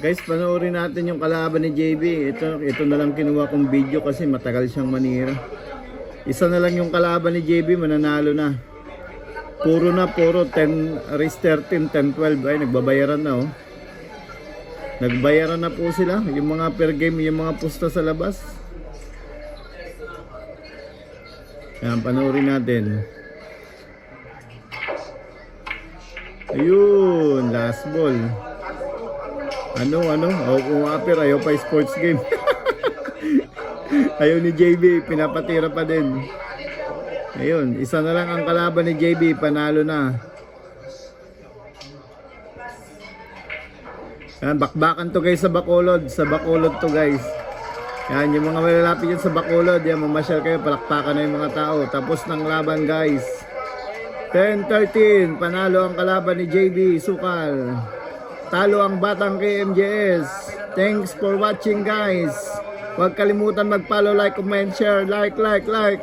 Guys, panoorin natin yung kalaban ni JB. Ito, ito na lang kinuha kong video kasi matagal siyang manira. Isa na lang yung kalaban ni JB, mananalo na. Puro na, puro 10, race 13, 10, 12. Ay, nagbabayaran na oh. Nagbayaran na po sila. Yung mga per game, yung mga pusta sa labas. Yan, panoorin natin. Ayun, last ball. Ano, ano? Oh, kung apir, ayaw pa sports game. ayaw ni JB, pinapatira pa din. Ayun, isa na lang ang kalaban ni JB, panalo na. Yan, bakbakan to guys sa Bacolod. Sa Bacolod to guys. Yan, yung mga malalapit yan sa Bacolod, yan, mamasyal kayo, palakpakan na yung mga tao. Tapos ng laban guys. 10-13, panalo ang kalaban ni JB, Sukal. Talo ang batang KMJS. Thanks for watching guys. Huwag kalimutan mag-follow, like, comment, share, like, like, like.